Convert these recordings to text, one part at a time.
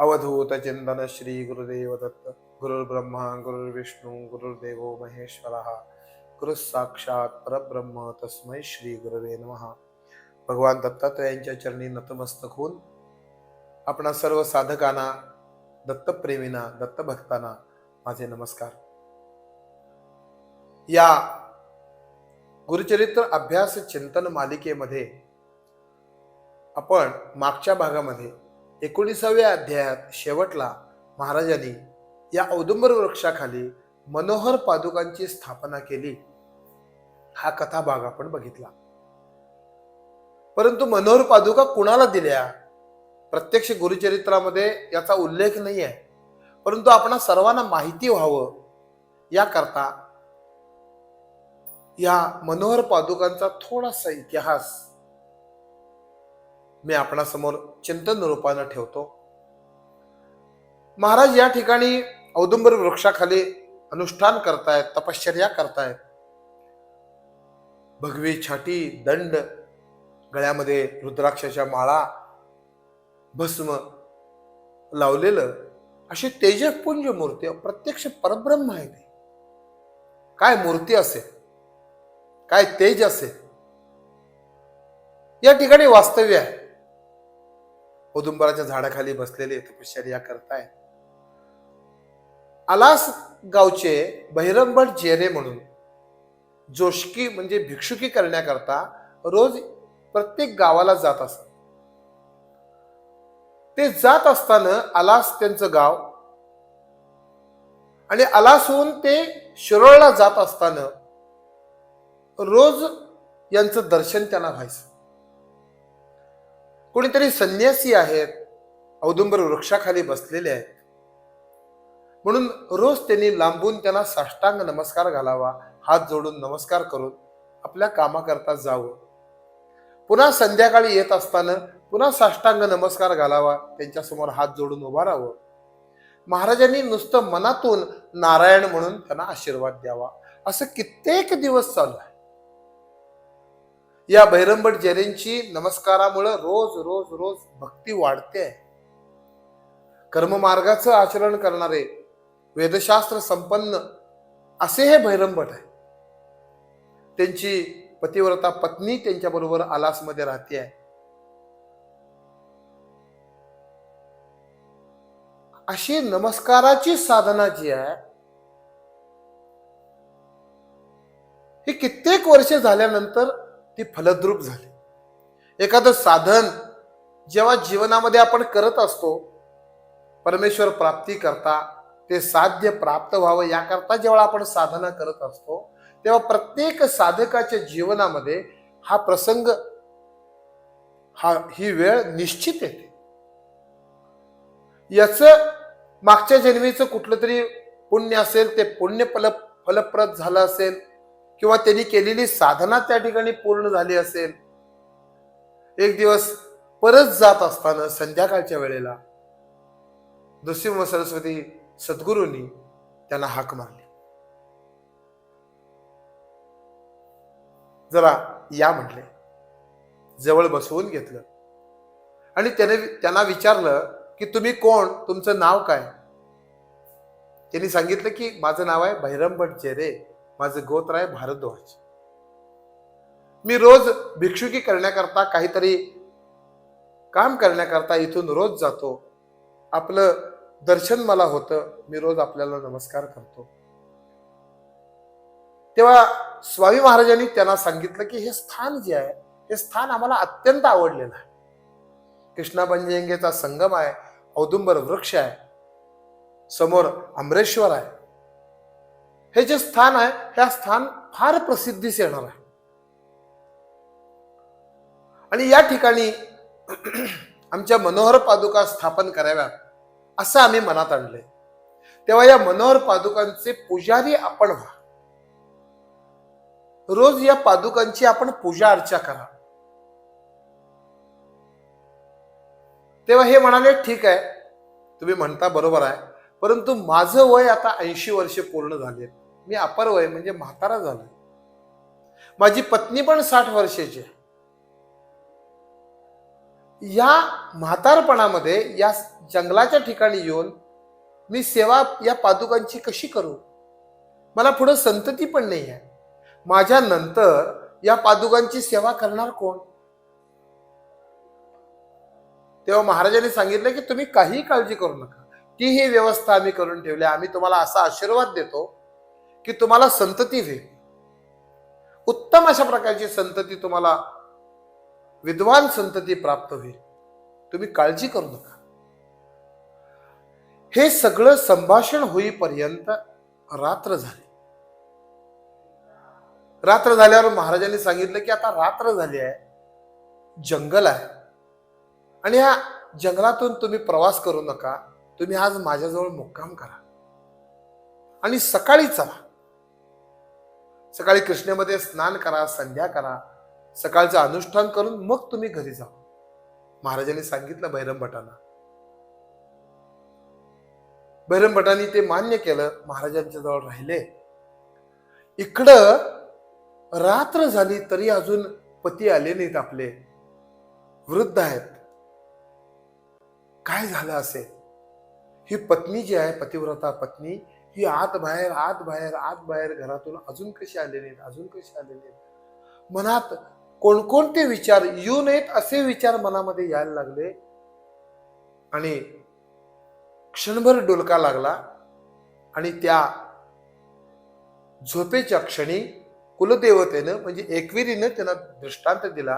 अवधूत चिंतन श्री गुरुदेव दत्त गुरुर्ब्रह्मा गुरुर्विष्णू गुरुर्देव महेश्वरा। गुरु साक्षात परब्रह्म तस्मै श्री गुरुवे नमः। भगवान दत्तात्रयांच्या चरणी नतमस्तक होऊन आपणा सर्व साधकांना दत्तप्रेमींना दत्तभक्तांना माझे नमस्कार. या गुरुचरित्र अभ्यास चिंतन मालिकेमध्ये आपण मागच्या भागामध्ये एकोणीसाव्या अध्यायात शेवटला महाराजांनी या औदुंबर वृक्षाखाली मनोहर पादुकांची स्थापना केली. हा कथा भाग आपण बघितला. परंतु मनोहर पादुका कुणाला दिल्या? प्रत्यक्ष गुरुचरित्रामध्ये याचा उल्लेख नाही आहे परंतु आपण सर्वांना माहिती व्हावं याकरता या मनोहर पादुकांचा थोडासा इतिहास मी आपणासमोर चिंतन रूपानं ठेवतो. महाराज या ठिकाणी औदुंबर वृक्षाखाली अनुष्ठान करतायत तपश्चर्या करतायत. भगवी छाटी दंड गळ्यामध्ये रुद्राक्षाच्या माळा भस्म लावलेलं अशी तेजपुंज मूर्ती प्रत्यक्ष परब्रह्म आहे ते. काय मूर्ती असेल? काय तेज असेल? या ठिकाणी वास्तव्य आहे. औदुंबराच्या झाडाखाली बसलेले तपश्चर्या करताय आलास गावचे बहिरंभट जेरे म्हणून जोशकी म्हणजे भिक्षुकी करण्याकरता रोज प्रत्येक गावाला जात असत. ते जात असताना आलास त्यांचं गाव आणि आलासहून ते शिरोळला जात असताना रोज यांचं दर्शन त्यांना व्हायचं. कोणीतरी संन्यासी आहेत. औदुंबर वृक्षाखाली बसलेले आहेत. म्हणून रोज त्यांनी लांबून त्यांना साष्टांग नमस्कार घालावा हात जोडून नमस्कार करून आपल्या कामाकरता जावं. पुन्हा संध्याकाळी येत असताना पुन्हा साष्टांग नमस्कार घालावा त्यांच्यासमोर हात जोडून उभा राहावं. महाराजांनी नुसतं मनातून नारायण म्हणून त्यांना आशीर्वाद द्यावा. असं कित्येक दिवस चालू आहे. या भैरंबट जैनेंची नमस्कारामुळं रोज रोज रोज भक्ती वाढते. कर्ममार्गाचं आचरण करणारे वेदशास्त्र संपन्न असे हे भैरंबट आहे. त्यांची पतिव्रता पत्नी त्यांच्याबरोबर आलासमध्ये राहते आहे. अशी नमस्काराची साधना जी आहे ही कित्येक वर्ष झाल्यानंतर ती फलद्रूप झाली. एखादं साधन जेव्हा जीवनामध्ये आपण करत असतो परमेश्वर प्राप्ती करता ते साध्य प्राप्त व्हावं याकरता जेव्हा आपण साधना करत असतो तेव्हा प्रत्येक साधकाच्या जीवनामध्ये हा प्रसंग हा ही वेळ निश्चित येते. याच मागच्या जन्मीचं कुठलं तरी पुण्य असेल ते पुण्य फल फलप्रद झालं असेल किंवा त्यांनी केलेली साधना त्या ठिकाणी पूर्ण झाली असेल? एक दिवस परत जात असताना संध्याकाळच्या वेळेला नृसिंह सरस्वती सद्गुरूंनी त्यांना हाक मारली. जरा या म्हटले. जवळ बसवून घेतलं. आणि त्याने त्यांना विचारलं की तुम्ही कोण? तुमचं नाव काय? त्यांनी सांगितलं की माझं नाव आहे भैरंभट चेरे. माझं गोत्र आहे भारद्वाज. मी रोज भिक्षुकी करण्याकरता काहीतरी काम करण्याकरता इथून रोज जातो. आपलं दर्शन मला होतं मी रोज आपल्याला नमस्कार करतो. तेव्हा स्वामी महाराजांनी त्यांना सांगितलं की हे स्थान जे आहे हे स्थान आम्हाला अत्यंत आवडलेलं आहे. कृष्णा पंजयंगेचा संगम आहे औदुंबर वृक्ष आहे समोर अमरेश्वर आहे. हे जे स्थान आहे ह्या स्थान फार प्रसिद्धीस येणार आहे. आणि या ठिकाणी आमच्या मनोहर पादुका स्थापन कराव्यात असं आम्ही मनात आणलंय. तेव्हा या मनोहर पादुकांचे पुजारी आपण व्हा. रोज या पादुकांची आपण पूजा अर्चा करा. तेव्हा हे म्हणाले ठीक आहे तुम्ही म्हणता बरोबर आहे. परंतु माझं वय आता ऐंशी वर्षे पूर्ण झाले. मी अपर वय म्हणजे म्हातारा झालो माझी पत्नी पण साठ वर्षाची आहे. या म्हातारपणामध्ये या जंगलाच्या ठिकाणी येऊन मी सेवा या पादुकांची कशी करू? मला पुढं संतती पण नाही आहे माझ्या नंतर या पादुकांची सेवा करणार कोण? तेव्हा महाराजांनी सांगितलं की तुम्ही काही काळजी करू नका. ती ही व्यवस्था आम्ही करून ठेवली. आम्ही तुम्हाला असा आशीर्वाद देतो की तुम्हाला संतती होईल उत्तम अशा प्रकारची संतती तुम्हाला विद्वान संतती प्राप्त होईल. तुम्ही काळजी करू नका. हे सगळं संभाषण होईपर्यंत रात्र झाली. रात्र झाल्यावर महाराजांनी सांगितलं की आता रात्र झाली आहे. जंगल आहे. आणि या जंगलातून तुम्ही प्रवास करू नका. तुम्ही आज माझ्याजवळ मुक्काम करा. आणि सकाळी चला. सकाळी कृष्णेमध्ये स्नान करा संध्या करा. सकाळचं अनुष्ठान करून मग तुम्ही घरी जा. महाराजांनी सांगितलं भैरम भटांना भैरम भटांनी ते मान्य केलं महाराजांच्या जवळ राहिले. इकडं रात्र झाली तरी अजून पती आले नाहीत आपले. वृद्ध आहेत. काय झालं असेल ही पत्नी जी आहे पतिव्रता पत्नी ही आत बाहेर आत बाहेर आत बाहेर घरातून अजून कशी आले नाहीत अजून कशी आले नाहीत मनात कोणकोणते विचार येऊ नयेत असे विचार मनामध्ये यायला लागले. आणि क्षणभर डोलका लागला. आणि त्या झोपेच्या क्षणी कुलदेवतेनं म्हणजे एकविरीनं त्यांना दृष्टांत दिला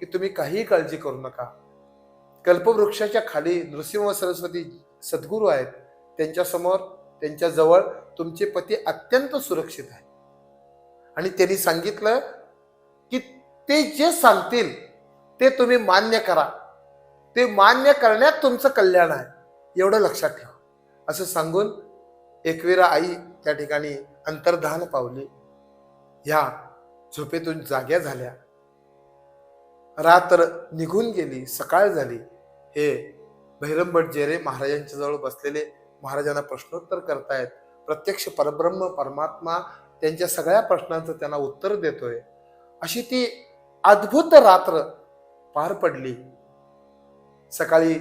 की तुम्ही काहीही काळजी करू नका. कल्पवृक्षाच्या खाली नृसिंह सरस्वती सद्गुरू आहेत त्यांच्यासमोर त्यांच्याजवळ तुमचे पती अत्यंत सुरक्षित आहे आणि त्यांनी सांगितलं की ते जे सांगतील ते तुम्ही मान्य करा. ते मान्य करण्यात तुमचं कल्याण आहे. एवढं लक्षात ठेवा. असं सांगून एकविरा आई त्या ठिकाणी अंतर्धान पावली. ह्या झोपेतून जाग्या झाल्या. रात्र निघून गेली सकाळ झाली. हे भैरम जेरे महाराजांच्या जवळ बसलेले महाराजांना प्रश्नोत्तर करतायत. प्रत्यक्ष परब्रह्म परमात्मा त्यांच्या सगळ्या प्रश्नांचं त्यांना उत्तर देतोय. अशी ती अद्भुत रात्र पार पडली. सकाळी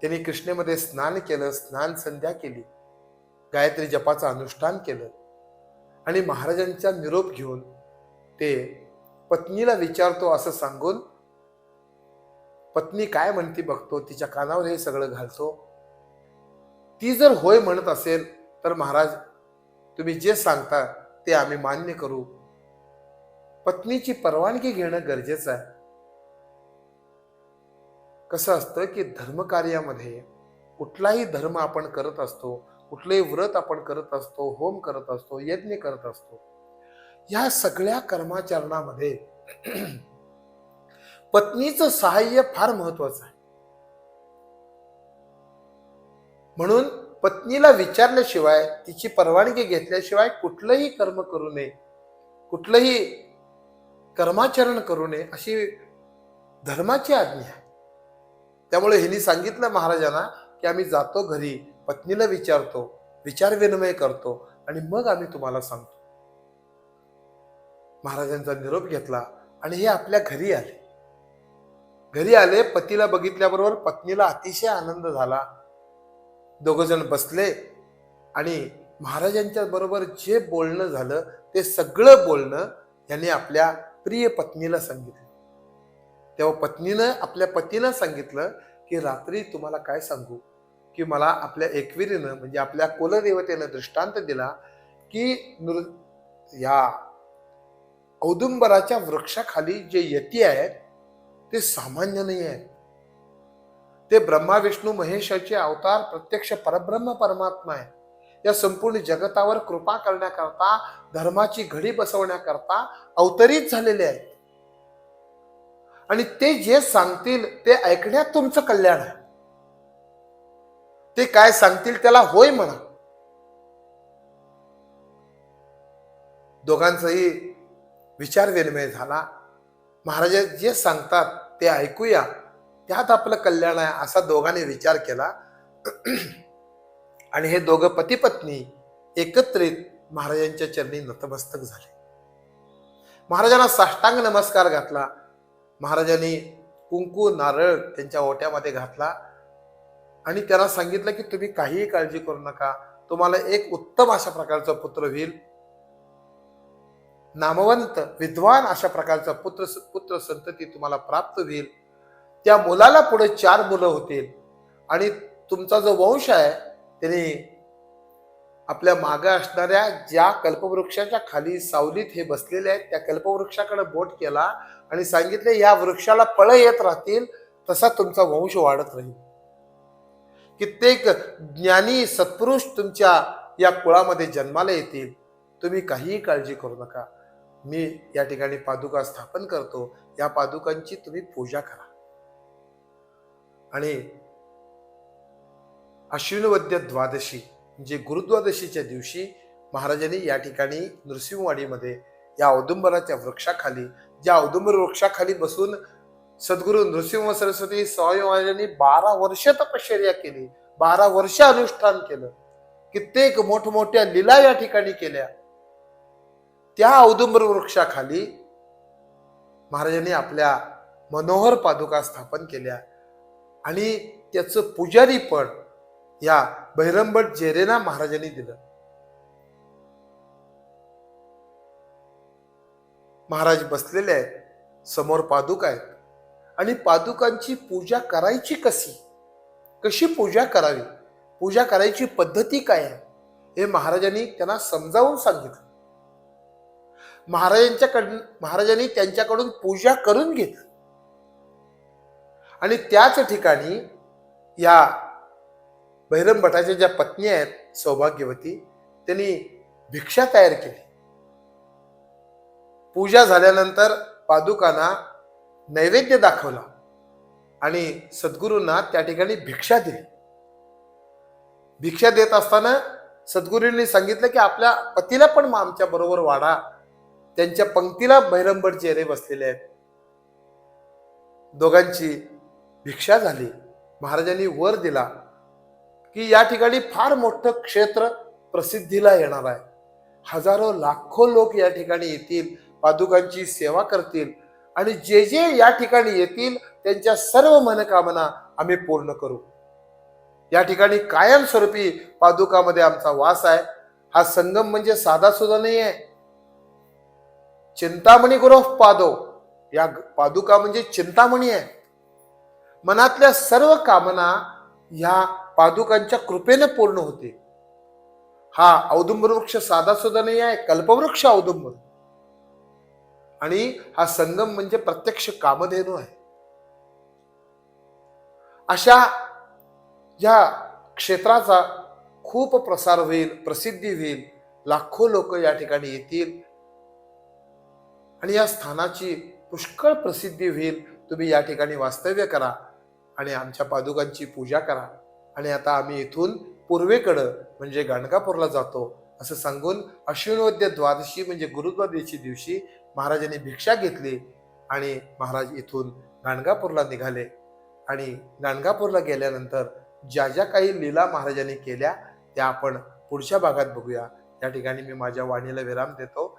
त्यांनी कृष्णेमध्ये स्नान केलं स्नान संध्या केली. गायत्री जपाचं अनुष्ठान केलं. आणि महाराजांचा निरोप घेऊन ते पत्नीला विचारतो असं सांगून पत्नी काय म्हणते बघतो तिच्या कानावर हे सगळं घालतो. ती जर होय म्हणत असेल तर महाराज तुम्ही जे सांगता ते आम्ही मान्य करू. पत्नीची परवानगी घेणं गरजेचं आहे. कसं असतं की धर्मकार्यामध्ये कुठलाही धर्म आपण करत असतो कुठलंही व्रत आपण करत असतो होम करत असतो यज्ञ करत असतो या सगळ्या कर्माचरणामध्ये पत्नीचं सहाय्य फार महत्वाचं आहे. म्हणून पत्नीला विचारल्याशिवाय तिची परवानगी घेतल्याशिवाय कुठलंही कर्म करू नये कुठलंही कर्माचरण करू नये अशी धर्माची आज्ञा आहे. त्यामुळे ह्यांनी सांगितलं महाराजांना की आम्ही जातो घरी पत्नीला विचारतो विचार विनिमय करतो आणि मग आम्ही तुम्हाला सांगतो. महाराजांचा निरोप घेतला आणि हे आपल्या घरी आले. घरी आले पतीला बघितल्याबरोबर पत्नीला अतिशय आनंद झाला. दोघंजण बसले आणि महाराजांच्या बरोबर जे बोलणं झालं ते सगळं बोलणं त्यांनी आपल्या प्रिय पत्नीला सांगितलं. तेव्हा पत्नीनं आपल्या पतीनं सांगितलं की रात्री तुम्हाला काय सांगू? की मला आपल्या एकविरीनं म्हणजे आपल्या कुलदेवतेनं दृष्टांत दिला की नृ या औदुंबराच्या वृक्षाखाली जे यती आहेत ते सामान्य नाही आहेत ते ब्रह्मा विष्णू महेशाचे अवतार प्रत्यक्ष परब्रह्म परमात्मा आहे. या संपूर्ण जगतावर कृपा करण्याकरता धर्माची घडी बसवण्याकरता अवतरित झालेले आहेत. आणि ते जे सांगतील ते ऐकण्यात तुमचं कल्याण आहे. ते काय सांगतील त्याला होय म्हणा. दोघांचाही विचार विनिमय झाला. महाराज जे सांगतात ते ऐकूया. त्यात आपलं कल्याण आहे असा दोघांनी विचार केला. आणि हे दोघं पतीपत्नी एकत्रित महाराजांच्या चरणी नतमस्तक झाले. महाराजांना साष्टांग नमस्कार घातला. महाराजांनी कुंकू नारळ त्यांच्या ओट्यामध्ये घातला. आणि त्यांना सांगितलं की तुम्ही काहीही काळजी करू नका. तुम्हाला एक उत्तम अशा प्रकारचा पुत्र होईल. नामवंत विद्वान अशा प्रकारचा पुत्र पुत्र संतती तुम्हाला प्राप्त होईल. त्या मुलाला पुढे चार मुलं होतील. आणि तुमचा जो वंश आहे त्याने आपल्या मागे असणाऱ्या ज्या कल्पवृक्षाच्या खाली सावलीत हे बसलेले आहेत त्या कल्पवृक्षाकडे बोट केला आणि सांगितले या वृक्षाला फळं येत राहतील तसा तुमचा वंश वाढत राहील. कित्येक ज्ञानी सत्पुरुष तुमच्या या कुळामध्ये जन्माला येतील. तुम्ही काहीही काळजी करू नका. मी या ठिकाणी पादुका स्थापन करतो. या पादुकांची तुम्ही पूजा करा. आणि अश्विनवद्य द्वादशी म्हणजे गुरुद्वादशीच्या दिवशी महाराजांनी या ठिकाणी नृसिंहवाडीमध्ये या औदुंबराच्या वृक्षाखाली ज्या औदुंबर वृक्षाखाली बसून सद्गुरु नृसिंह सरस्वती स्वामी महाराजांनी बारा वर्ष तपश्चर्या केली बारा वर्ष अनुष्ठान केलं. कित्येक मोठमोठ्या लीला या ठिकाणी केल्या. त्या औदुंबर वृक्षाखाली महाराजांनी आपल्या मनोहर पादुका स्थापन केल्या. आणि त्याचं पुजारी पण या भैरंबट जेरेना महाराजांनी दिलं. महाराज बसलेले आहेत. समोर पादुका आहेत. आणि पादुकांची पूजा करायची कशी? कशी पूजा करावी? पूजा करायची पद्धती काय आहे? हे महाराजांनी त्यांना समजावून सांगितलं. महाराजांच्याकडून महाराजांनी त्यांच्याकडून पूजा करून घेतली. आणि त्याच ठिकाणी या भैरम भटाच्या ज्या पत्नी आहेत सौभाग्यवती त्यांनी भिक्षा तयार केली. पूजा झाल्यानंतर पादुकांना नैवेद्य दाखवला आणि सद्गुरूंना त्या ठिकाणी भिक्षा दिली. भिक्षा देत असताना सद्गुरूंनी सांगितलं की आपल्या पतीला पण मग आमच्या बरोबर वाढा. त्यांच्या पंक्तीला भैरंबर चेहरे बसलेले आहेत. दोघांची भिक्षा झाली. महाराजांनी वर दिला की या ठिकाणी फार मोठं क्षेत्र प्रसिद्धीला येणार आहे. हजारो लाखो लोक या ठिकाणी येतील पादुकांची सेवा करतील आणि जे जे या ठिकाणी येतील त्यांच्या सर्व मनकामना आम्ही पूर्ण करू. या ठिकाणी कायमस्वरूपी पादुकामध्ये आमचा वास आहे. हा संगम म्हणजे साधा सुद्धा नाही आहे चिंतामणी गुरव पादो. या पादुका म्हणजे चिंतामणी आहे. मनातल्या सर्व कामना ह्या पादुकांच्या कृपेने पूर्ण होते. हा औदुंबर वृक्ष साधा सुद्धा नाही आहे कल्पवृक्ष औदुंबर. आणि हा संगम म्हणजे प्रत्यक्ष कामधेनू आहे. अशा या क्षेत्राचा खूप प्रसार होईल प्रसिद्धी होईल. लाखो लोक या ठिकाणी येतील. आणि या स्थानाची पुष्कळ प्रसिद्धी होईल. तुम्ही या ठिकाणी वास्तव्य करा आणि आमच्या पादुकांची पूजा करा. आणि आता आम्ही इथून पूर्वेकडं म्हणजे गाणगापूरला जातो. असं सांगून अश्विनवद्य द्वादशी म्हणजे गुरुद्वादशी दिवशी महाराजांनी भिक्षा घेतली आणि महाराज इथून गाणगापूरला निघाले. आणि गाणगापूरला गेल्यानंतर ज्या ज्या काही लीला महाराजांनी केल्या त्या आपण पुढच्या भागात बघूया. या ठिकाणी मी माझ्या वाणीला विराम देतो.